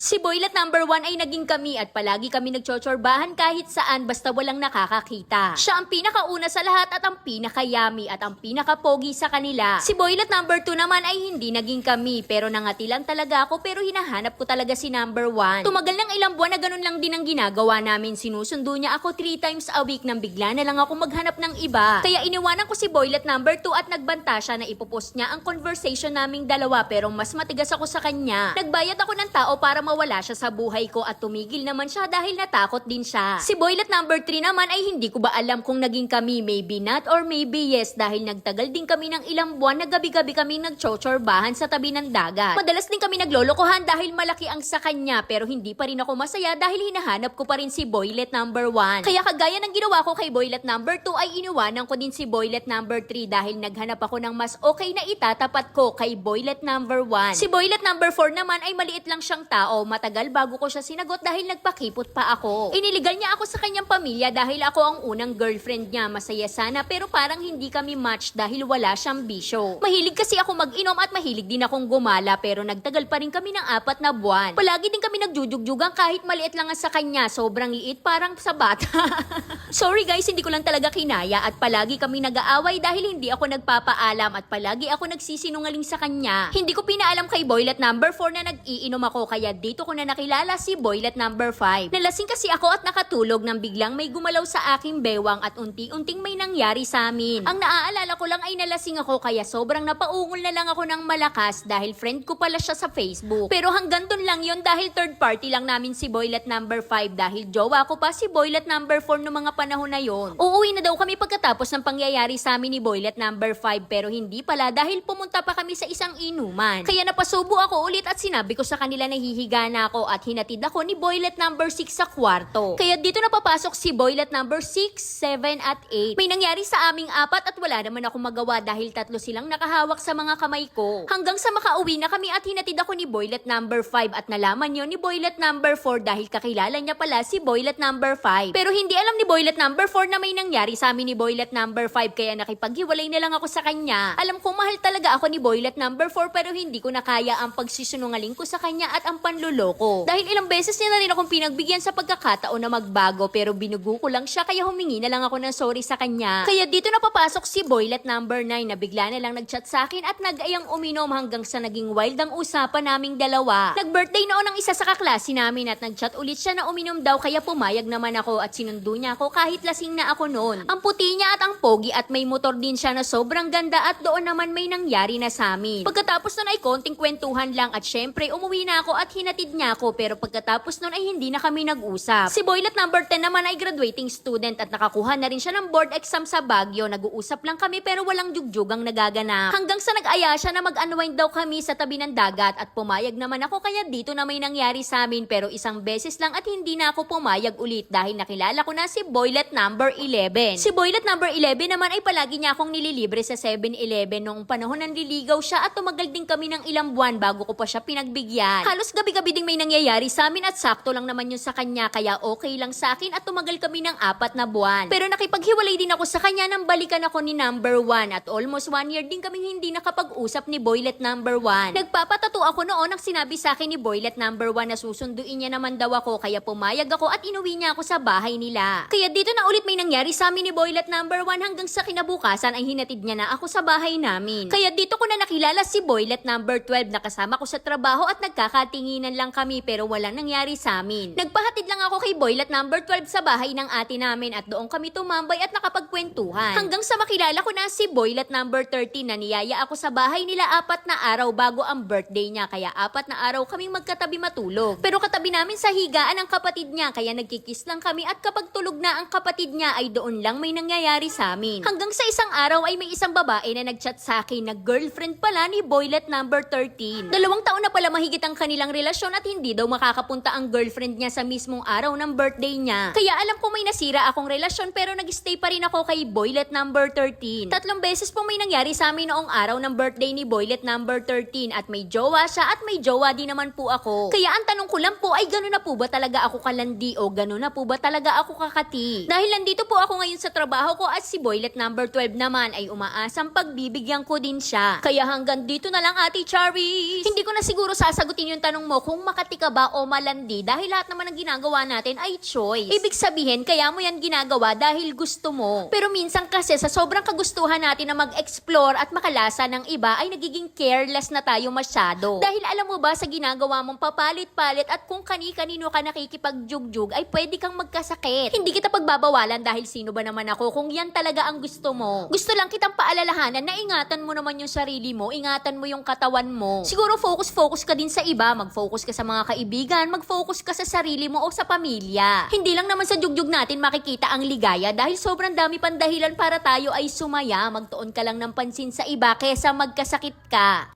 Si Boylet number one ay naging kami at palagi kami nagchotsorbahan kahit saan basta walang nakakakita. Siya ang pinakauna sa lahat at ang pinakayami at ang pinakapogi sa kanila. Si Boylet number two naman ay hindi naging kami pero nangati lang talaga ako pero hinahanap ko talaga si number one. Tumagal ng ilang buwan na ganun lang din ang ginagawa namin. Sinusundo niya ako three times a week nang bigla na lang ako maghanap ng iba. Kaya iniwanan ko si Boylet number two at nagbanta siya na ipopost niya ang conversation naming dalawa pero mas matigas ako sa kanya. Nagbayad ako ng tao para mawala siya sa buhay ko at tumigil naman siya dahil natakot din siya. Si Boylet number 3 naman ay hindi ko ba alam kung naging kami maybe not or maybe yes dahil nagtagal din kami ng ilang buwan na gabi-gabi kami nagchotsorbahan sa tabi ng dagat. Madalas din kami naglolokohan dahil malaki ang sa kanya pero hindi pa rin ako masaya dahil hinahanap ko pa rin si Boylet number 1. Kaya kagaya ng ginawa ko kay Boylet number 2 ay iniwanan ko din si Boylet number 3 dahil naghanap ako ng mas okay na itatapat ko kay Boylet number 1. Si Boylet number 4 naman ay maliit lang siyang tao, matagal bago ko siya sinagot dahil nagpakipot pa ako. Iniligal niya ako sa kanyang pamilya dahil ako ang unang girlfriend niya. Masaya sana pero parang hindi kami match dahil wala siyang bisyo. Mahilig kasi ako mag-inom at mahilig din akong gumala pero nagtagal pa rin kami ng apat na buwan. Palagi din kami nagjujugjugan kahit maliit lang ang sa kanya. Sobrang liit parang sa bata. Sorry guys, hindi ko lang talaga kinaya at palagi kami nag-aaway dahil hindi ako nagpapaalam at palagi ako nagsisinungaling sa kanya. Hindi ko pinaalam kay Boylet number 4 na nag-iinom ako kaya dito ko na nakilala si Boylet number 5. Nalasing kasi ako at nakatulog nang biglang may gumalaw sa aking bewang at unti-unting may nangyari sa amin. Ang naaalala ko lang ay nalasing ako kaya sobrang napaungol na lang ako ng malakas dahil friend ko pala siya sa Facebook. Pero hanggang dun lang yon dahil third party lang namin si Boylet number 5 dahil jowa ko pa si Boylet number 4 no mga panahon na yon. Uuwi na daw kami pagkatapos ng pangyayari sa amin ni Boylet number 5 pero hindi pala dahil pumunta pa kami sa isang inuman. Kaya napasubo ako ulit at sinabi ko sa kanila na hihiga na ako at hinatid ako ni Boylet number 6 sa kwarto. Kaya dito napapasok si Boylet number 6, 7 at 8. May nangyari sa aming apat at wala naman ako magawa dahil tatlo silang nakahawak sa mga kamay ko. Hanggang sa makauwi na kami at hinatid ako ni Boylet number 5 at nalaman yon ni Boylet number 4 dahil kakilala niya pala si Boylet number 5. Pero hindi alam ni Boylet number 4 na may nangyari sa amin ni Boylet number 5 kaya nakipaghiwalay na lang ako sa kanya. Alam kong mahal talaga ako ni Boylet number 4 pero hindi ko na kaya ang pagsisunungaling ko sa kanya at ang panluloko. Dahil ilang beses niya na rin akong pinagbigyan sa pagkakataon na magbago pero binugo ko lang siya kaya humingi na lang ako ng sorry sa kanya. Kaya dito napapasok si Boylet number 9 na bigla na lang nagchat sa akin at nag-ayang uminom hanggang sa naging wild ang usapan naming dalawa. Nag-birthday noon ang isa sa kaklase namin at nagchat ulit siya na uminom daw kaya pumayag naman ako at sinundo niya ako kahit lasing na ako noon. Ang puti niya at ang pogi at may motor din siya na sobrang ganda at doon naman may nangyari na sa amin. Pagkatapos nun ay konting kwentuhan lang at syempre umuwi na ako at hinatid niya ako pero pagkatapos nun ay hindi na kami nag-usap. Si Boylet number 10 naman ay graduating student at nakakuha na rin siya ng board exam sa Baguio. Nag-uusap lang kami pero walang jugjugang nagaganap. Hanggang sa nag-aya siya na mag-unwind daw kami sa tabi ng dagat at pumayag naman ako kaya dito na may nangyari sa amin pero isang beses lang at hindi na ako pumayag ulit dahil nakilala ko na si Boylet number 11. Si Boylet number 11 naman ay palagi niya akong nililibre sa 7-Eleven nung panahon ng liligaw siya at tumagal din kami ng ilang buwan bago ko pa siya pinagbigyan. Halos gabi-gabi ding may nangyayari sa amin at sakto lang naman yun sa kanya kaya okay lang sa akin at tumagal kami ng apat na buwan. Pero nakipaghiwalay din ako sa kanya nang balikan ako ni number 1 at almost one year din kaming hindi nakapag-usap ni Boylet number 1. Nagpapatato ako noon ang sinabi sa akin ni Boylet number 1 na susunduin niya naman daw ako kaya pumayag ako at inuwi niya ako sa bahay nila. Kaya dito na ulit may nangyari sa amin ni Boylet number 1 hanggang sa kinabukasan ay hinatid niya na ako sa bahay namin. Kaya dito ko na nakilala si Boylet number 12 na kasama ko sa trabaho at nagkakatinginan lang kami pero walang nangyari sa amin. Nagpahatid lang ako kay Boylet number 12 sa bahay ng ate namin at doon kami tumambay at nakapagkwentuhan. Hanggang sa makilala ko na si Boylet number 13 na niyaya ako sa bahay nila apat na araw bago ang birthday niya kaya apat na araw kaming magkatabi matulog. Pero katabi namin sa higaan ang kapatid niya kaya nagkikis lang kami at kapag tulog na ang kapatid niya ay doon lang may nangyayari sa amin. Hanggang sa isang araw ay may isang babae na nagchat sa akin na girlfriend pala ni Boylet number 13. Dalawang taon na pala mahigit ang kanilang relasyon at hindi daw makakapunta ang girlfriend niya sa mismong araw ng birthday niya. Kaya alam ko may nasira akong relasyon pero nag-stay pa rin ako kay Boylet number 13. Tatlong beses po may nangyari sa amin noong araw ng birthday ni Boylet number 13 at may jowa siya at may jowa din naman po ako. Kaya ang tanong ko lang po ay gano'n na po ba talaga ako kalandi o gano'n na po ba talaga ako kakati? Dahil nandito po ako ngayon sa trabaho ko at si Boylet number 12 naman ay umaasang pagbibigyan ko din siya. Kaya hanggang dito na lang Ate Charis. Hindi ko na siguro sasagutin yung tanong mo kung kung makati ka ba o malandi dahil lahat naman ng ginagawa natin ay choice. Ibig sabihin, kaya mo yan ginagawa dahil gusto mo. Pero minsan kasi sa sobrang kagustuhan natin na mag-explore at makalasa ng iba ay nagiging careless na tayo masyado. Dahil alam mo ba sa ginagawa mong papalit-palit at kung kani-kanino ka nakikipagjugjug ay pwede kang magkasakit. Hindi kita pagbabawalan dahil sino ba naman ako kung yan talaga ang gusto mo. Gusto lang kitang paalalahanan na ingatan mo naman yung sarili mo, ingatan mo yung katawan mo. Siguro focus-focus ka din sa iba, mag-focus ka sa mga kaibigan, mag-focus ka sa sarili mo o sa pamilya. Hindi lang naman sa jugjug natin makikita ang ligaya dahil sobrang dami pang dahilan para tayo ay sumaya. Magtuon ka lang ng pansin sa iba kesa magkasakit ka.